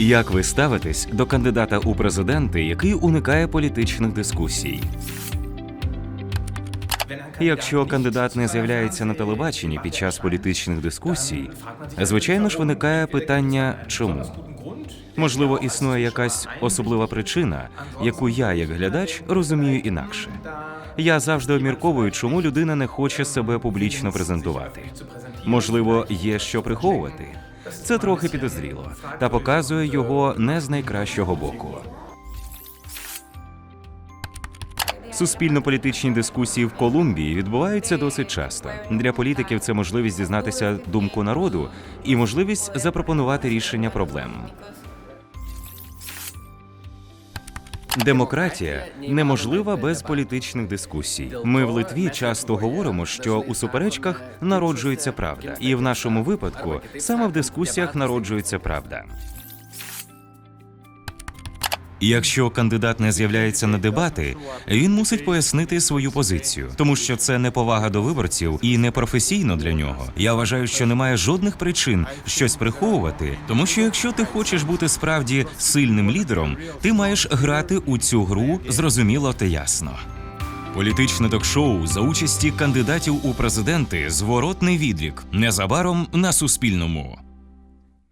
Як ви ставитесь до кандидата у президенти, який уникає політичних дискусій? Якщо кандидат не з'являється на телебаченні під час політичних дискусій, звичайно ж виникає питання чому? Можливо, існує якась особлива причина, яку я, як глядач, розумію інакше. Я завжди обмірковую, чому людина не хоче себе публічно презентувати. Можливо, є що приховувати. Це трохи підозріло та показує його не з найкращого боку. Суспільно-політичні дискусії в Колумбії відбуваються досить часто. Для політиків це можливість дізнатися думку народу і можливість запропонувати рішення проблем. Демократія неможлива без політичних дискусій. Ми в Литві часто говоримо, що у суперечках народжується правда, і в нашому випадку саме в дискусіях народжується правда. Якщо кандидат не з'являється на дебати, він мусить пояснити свою позицію, тому що це неповага до виборців і непрофесійно для нього. Я вважаю, що немає жодних причин щось приховувати, тому що якщо ти хочеш бути справді сильним лідером, ти маєш грати у цю гру зрозуміло та ясно. Політичне ток-шоу за участі кандидатів у президенти Зворотний відлік незабаром на Суспільному.